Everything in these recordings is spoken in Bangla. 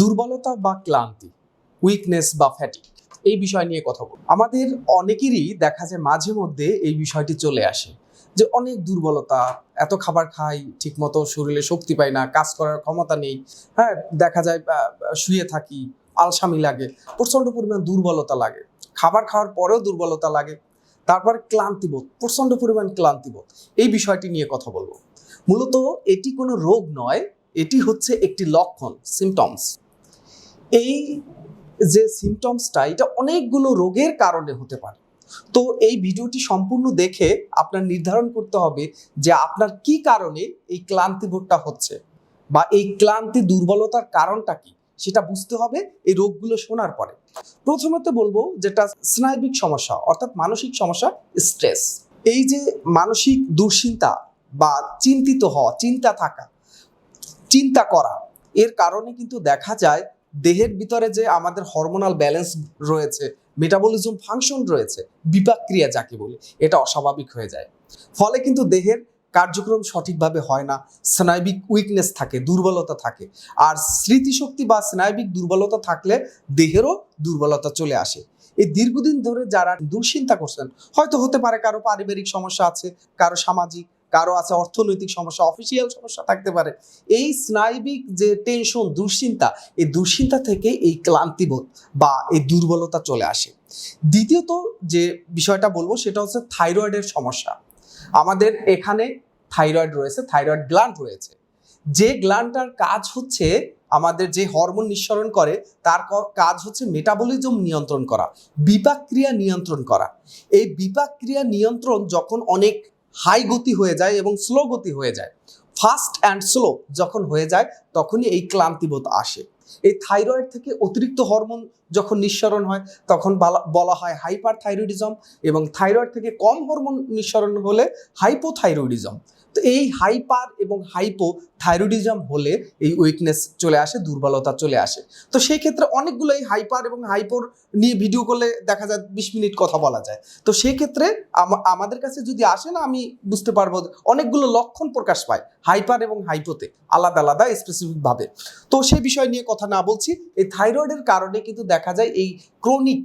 দুর্বলতা বা ক্লান্তি উইকনেস বা ফ্যাটিক এই বিষয় নিয়ে কথা বলব। আমাদের অনেকেরই দেখা যায় মাঝে মধ্যে এই বিষয়টি চলে আসে, যে অনেক দুর্বলতা, এত খাবার খাই, ঠিকমতো শরীরে শক্তি পাই না, কাজ করার ক্ষমতা নেই হ্যাঁ দেখা যায় শুয়ে থাকি, আলসামি লাগে, প্রচণ্ড পরিমাণ দুর্বলতা লাগে, খাবার খাওয়ার পরেও দুর্বলতা লাগে, তারপর ক্লান্তিবোধ প্রচণ্ড পরিমাণ ক্লান্তিবোধ এই বিষয়টি নিয়ে কথা বলব। মূলত এটি কোনো রোগ নয়, এটি হচ্ছে একটি লক্ষণ সিমটমস এই যে সিমটমসটা এটা অনেকগুলো রোগের কারণে হতে পারে। তো এই ভিডিওটি সম্পূর্ণ দেখে আপনার নির্ধারণ করতে হবে যে আপনার কি কারণে এই ক্লান্তিবোধটা হচ্ছে বা এই ক্লান্তি দুর্বলতার কারণটা কি, সেটা বুঝতে হবে, এই রোগগুলো শোনার পরে। প্রথমত বলব যেটা স্নায়বিক সমস্যা, অর্থাৎ মানসিক সমস্যা স্ট্রেস এই যে মানসিক দুশ্চিন্তা বা চিন্তিত হওয়া, চিন্তা থাকা, চিন্তা করা, এর কারণে কিন্তু দেখা যায় দেহের ভিতরে যে আমাদের হরমোনাল ব্যালেন্স রয়েছে মেটাবলিজম ফাংশন রয়েছে বিপাক ক্রিয়া যাকে বলি, এটা অস্বাভাবিক হয়ে যায়। ফলে কিন্তু দেহের কার্যক্রম সঠিকভাবে হয় না, স্নায়বিক উইকনেস থাকে, দুর্বলতা থাকে। আর স্মৃতিশক্তি বা স্নায়বিক দুর্বলতা থাকলে দেহেরও দুর্বলতা চলে আসে। এই দীর্ঘদিন ধরে যারা দুশ্চিন্তা করছেন, হয়তো হতে পারে কারও পারিবারিক সমস্যা আছে, কারও সামাজিক কারও আছে অর্থনৈতিক সমস্যা অফিসিয়াল সমস্যা থাকতে পারে। এই স্নায়বিক যে টেনশন দুশ্চিন্তা, এই দুশ্চিন্তা থেকে এই ক্লান্তিবোধ বা এই দুর্বলতা চলে আসে। দ্বিতীয়ত যে বিষয়টা বলব, সেটা হচ্ছে থাইরয়েডের সমস্যা। আমাদের এখানে থাইরয়েড রয়েছে, থাইরয়েড গ্ল্যান্ড রয়েছে। যে গ্ল্যান্ডটার কাজ হচ্ছে আমাদের যে হরমোন নিঃসরণ করে, তার কাজ হচ্ছে মেটাবলিজম নিয়ন্ত্রণ করা, বিপাক ক্রিয়া নিয়ন্ত্রণ করা। এই বিপাক ক্রিয়া নিয়ন্ত্রণ যখন অনেক হাই গতি হয়ে যায় এবং স্লো গতি হয়ে যায়। ফাস্ট অ্যান্ড স্লো যখন হয়ে যায়, তখনই এই ক্লান্তিবোধ আসে। এই থাইরয়েড থেকে অতিরিক্ত হরমোন যখন নিঃসরণ হয়, তখন বলা- হয় হাইপার থাইরয়েডিজম এবং থাইরয়েড থেকে কম হরমোন নিঃসরণ হলে হাইপোথাইরয়েডিজম। তো এই হাইপার এবং হাইপো থাইরয়েডিজম হলে এই উইকনেস চলে আসে, দুর্বলতা চলে আসে। তো সেই ক্ষেত্রে অনেকগুলো এই হাইপার এবং হাইপোর নিয়ে ভিডিও করলে দেখা যায় বিশ মিনিট কথা বলা যায়। তো সেই ক্ষেত্রে আমাদের কাছে যদি আসে না, আমি বুঝতে পারব অনেকগুলো লক্ষণ প্রকাশ পায় হাইপার এবং হাইপোতে আলাদা আলাদা স্পেসিফিকভাবে তো সেই বিষয় নিয়ে কথা না বলছি, এই থাইরয়েডের কারণে কিন্তু দেখা যায় এই ক্রনিক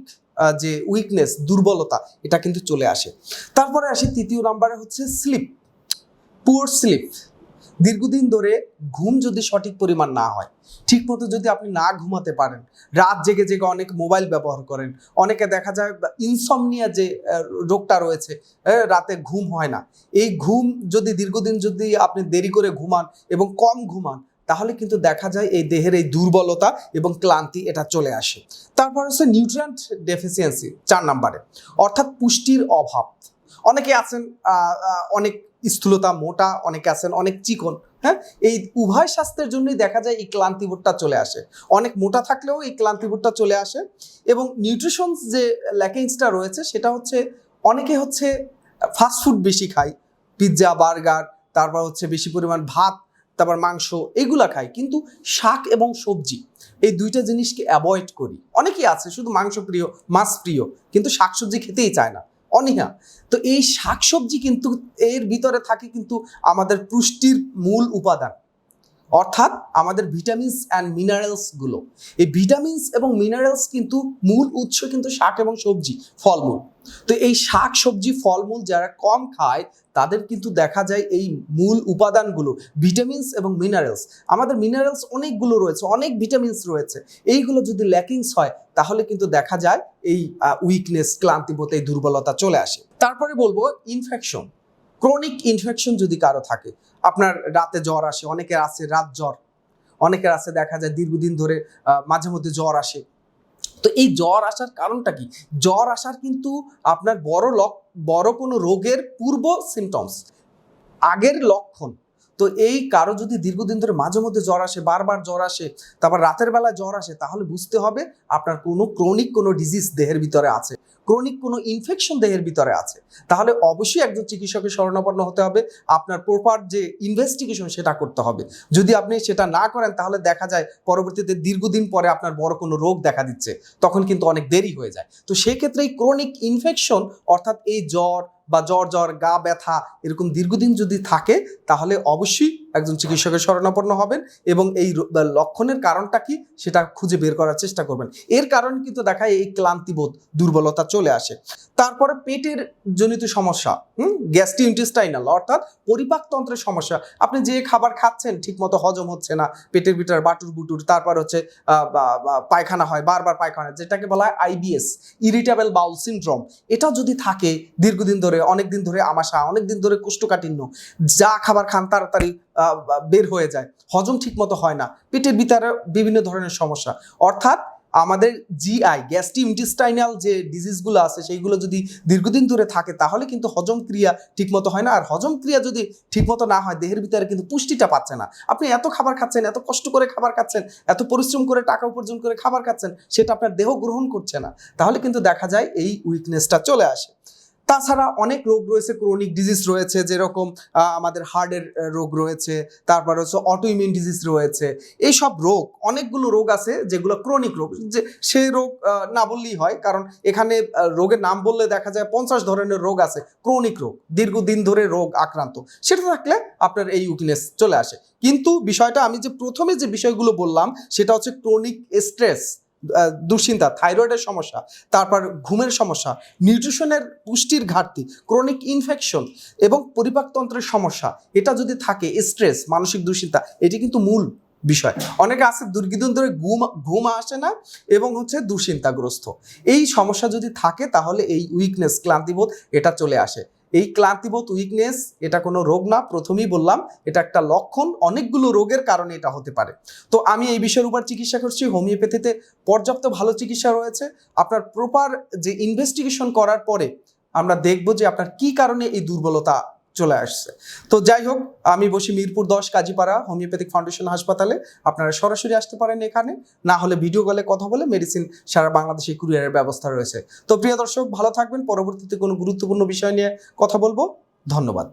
যে উইকনেস, দুর্বলতা, এটা কিন্তু চলে আসে। তারপরে আসে তৃতীয় নাম্বারে হচ্ছে স্লিপ। পুয়ার স্লিপ দীর্ঘদিন ধরে ঘুম যদি সঠিক পরিমাণ না হয়, ঠিক মতো যদি আপনি না ঘুমাতে পারেন, রাত জেগে জেগে অনেক মোবাইল ব্যবহার করেন, অনেকে দেখা যায় ইনসমনিয়া যে রোগটা রয়েছে রাতে ঘুম হয় না। এই ঘুম যদি দীর্ঘদিন যদি আপনি দেরি করে ঘুমান এবং কম ঘুমান, তাহলে কিন্তু দেখা যায় এই দেহের এই দুর্বলতা এবং ক্লান্তি এটা চলে আসে। তারপর হচ্ছে নিউট্রিয়েন্ট ডেফিসিয়েন্সি চার নাম্বারে, অর্থাৎ পুষ্টির অভাব। অনেকে আছেন অনেক স্থূলতা মোটা, অনেকে আছেন, অনেক চিকন হ্যাঁ? এই উভয় স্বাস্থ্যের জন্যই দেখা যায় এই ক্লান্তিবোধটা চলে আসে। অনেক মোটা থাকলেও এই ক্লান্তিবোধটা চলে আসে এবং নিউট্রিশনস যে ল্যাকিংসটা রয়েছে সেটা হচ্ছে অনেকে হচ্ছে ফাস্টফুড বেশি খায় পিৎজা বার্গার তারপর হচ্ছে বেশি পরিমাণ ভাত, তারপর মাংস, এগুলা খায়। কিন্তু শাক এবং সবজি, এই দুইটা জিনিসকে অ্যাভয়েড করি। অনেকেই আছে শুধু মাংস প্রিয় মাছ প্রিয় কিন্তু শাকসবজি খেতেই চায় না। অনীহা। তো এই শাকসবজি কিন্তু এর ভিতরে থাকে কিন্তু আমাদের পুষ্টির মূল উপাদান। অর্থাৎ আমাদের ভিটামিনস অ্যান্ড মিনারেলসগুলো এই ভিটামিনস এবং মিনারেলস কিন্তু মূল উৎস কিন্তু শাক এবং সবজি, ফলমূল। তো এই শাক, সবজি, ফলমূল যারা কম খায়, তাদের কিন্তু দেখা যায় এই মূল উপাদানগুলো, ভিটামিনস এবং মিনারেলস। আমাদের মিনারেলস অনেকগুলো রয়েছে, অনেক ভিটামিনস রয়েছে। এইগুলো যদি ল্যাকিংস হয়, তাহলে কিন্তু দেখা যায় এই উইকনেস ক্লান্তিবোধ, এই দুর্বলতা চলে আসে। তারপরে বলব ইনফেকশন ক্রনিক ইনফেকশন যদি কারও থাকে, আপনার রাতে জ্বর আসে, অনেকের আছে রাত জ্বর, অনেকের আছে দেখা যায় দীর্ঘদিন ধরে মাঝে মধ্যে জ্বর আসে। তো এই জ্বর আসার কারণটা কি? জ্বর আসার কিন্তু আপনার বড় লক, বড় কোনো রোগের পূর্ব সিমটমস আগের লক্ষণ। তো এই কারও যদি দীর্ঘদিন ধরে মাঝে মধ্যে জ্বর আসে, বারবার জ্বর আসে, তারপর রাতের বেলা জ্বর আসে, তাহলে বুঝতে হবে আপনার কোনো ক্রনিক কোনো ডিজিজ দেহের ভিতরে আছে। ক্রনিক কোনো ইনফেকশন দেহের ভিতরে আছে, তাহলে অবশ্যই একজন চিকিৎসকের শরণাপন্ন হতে হবে, আপনার প্রপার যে ইনভেস্টিগেশন সেটা করতে হবে। যদি আপনি সেটা না করেন, তাহলে দেখা যায় পরবর্তীতে দীর্ঘদিন পরে আপনার বড় কোনো রোগ দেখা দিচ্ছে, তখন কিন্তু অনেক দেরি হয়ে যায়। তো সেক্ষেত্রে এই ক্রনিক ইনফেকশন অর্থাৎ এই জ্বর বা জ্বর জ্বর, গা ব্যথা, এরকম দীর্ঘদিন যদি থাকে, তাহলে অবশ্যই একজন চিকিৎসকের শরণাপন্ন হবেন এবং এই লক্ষণের কারণটা কি সেটা খুঁজে বের করার চেষ্টা করবেন। এর কারণ কিন্তু দেখায় এই ক্লান্তিবোধ, দুর্বলতা চলে আসে। তারপরে পেটের জনিত সমস্যা, হুম গ্যাস্ট্রি ইন্টেস্টাইনাল অর্থাৎ পরিপাকতন্ত্রের সমস্যা। আপনি যে খাবার খাচ্ছেন ঠিকমতো হজম হচ্ছে না, পেটের ভিতরে বাটুর বুটুর তারপর হচ্ছে পায়খানা হয়, বারবার পায়খানা যেটাকে বলা হয় আইবিএস ইরিটেবল বাউল সিনড্রোম এটা যদি থাকে, দীর্ঘদিন ধরে অনেক দিন ধরে আমাশা অনেক দিন ধরে কোষ্ঠকাঠিন্য, যা খাবার খান তাড়াতাড়ি বের হয়ে যায়। হজম ঠিকমতো হয় না। পেটের ভিতরে বিভিন্ন ধরনের সমস্যা। অর্থাৎ আমাদের জিআই গ্যাস্ট্রি ইন্টেস্টাইনাল যে ডিজিজগুলো আছে, সেইগুলো যদি দীর্ঘদিন ধরে থাকে, তাহলে কিন্তু হজম ক্রিয়া ঠিকমতো হয় না। আর হজম ক্রিয়া যদি ঠিকমতো না হয়, দেহের ভিতরে কিন্তু পুষ্টিটা পাচ্ছে না। আপনি এত খাবার খাচ্ছেন, এত কষ্ট করে খাবার খাচ্ছেন, এত পরিশ্রম করে টাকা উপার্জন করে খাবার খাচ্ছেন, সেটা আপনার দেহ গ্রহণ করছে না। তাহলে কিন্তু দেখা যায় এই উইকনেসটা চলে আসে। তাছাড়া অনেক রোগ রয়েছে ক্রনিক ডিজিজ রয়েছে, যেরকম আমাদের হার্টের রোগ রয়েছে, তারপর হচ্ছে অটোইমিউন ডিজিজ রয়েছে। এইসব রোগ, অনেকগুলো রোগ আছে যেগুলো ক্রনিক রোগ, যে সেই রোগ না বললেই হয়, কারণ এখানে রোগের নাম বললে দেখা যায় পঞ্চাশ ধরনের রোগ আছে ক্রনিক রোগ, দীর্ঘদিন ধরে রোগ আক্রান্ত। সেটা থাকলে আপনার এই উইকনেস চলে আসে। কিন্তু বিষয়টা আমি যে প্রথমে যে বিষয়গুলো বললাম, সেটা হচ্ছে ক্রনিক স্ট্রেস দুশ্চিন্তা থাইরয়েডের সমস্যা, তারপর ঘুমের সমস্যা নিউট্রিশনের পুষ্টির ঘাটতি ক্রনিক ইনফেকশন এবং পরিপাকতন্ত্রের সমস্যা, এটা যদি থাকে স্ট্রেস মানসিক দুশ্চিন্তা, এটি কিন্তু মূল বিষয়। অনেকে আছে দীর্ঘদিন ধরে ঘুম ঘুম আসে না এবং হচ্ছে দুশ্চিন্তাগ্রস্ত। এই সমস্যা যদি থাকে, তাহলে এই উইকনেস ক্লান্তিবোধ, এটা চলে আসে। এই ক্লান্তিবোধ উইকনেস এটা কোনো রোগ না, প্রথমেই বললাম, এটা একটা লক্ষণ, অনেকগুলো রোগের কারণে এটা হতে পারে। তো আমি এই বিষয়ের উপর চিকিৎসা করছি, হোমিওপ্যাথিতে পর্যাপ্ত ভালো চিকিৎসা রয়েছে। আপনার প্রপার যে ইনভেস্টিগেশন করার পরে আমরা দেখব যে আপনার কি কারণে এই দুর্বলতা চলে আসছে। তো যাই হোক, আমি বসি মিরপুর দশ কাজীপাড়া হোমিওপ্যাথিক ফাউন্ডেশন হাসপাতালে। আপনারা সরাসরি আসতে পারেন এখানে। না হলে ভিডিও কলে কথা বলে মেডিসিন সারা বাংলাদেশে কুরিয়ারের ব্যবস্থা রয়েছে। তো প্রিয় দর্শক, ভালো থাকবেন। পরবর্তীতে কোনো গুরুত্বপূর্ণ বিষয় নিয়ে কথা বলব। ধন্যবাদ।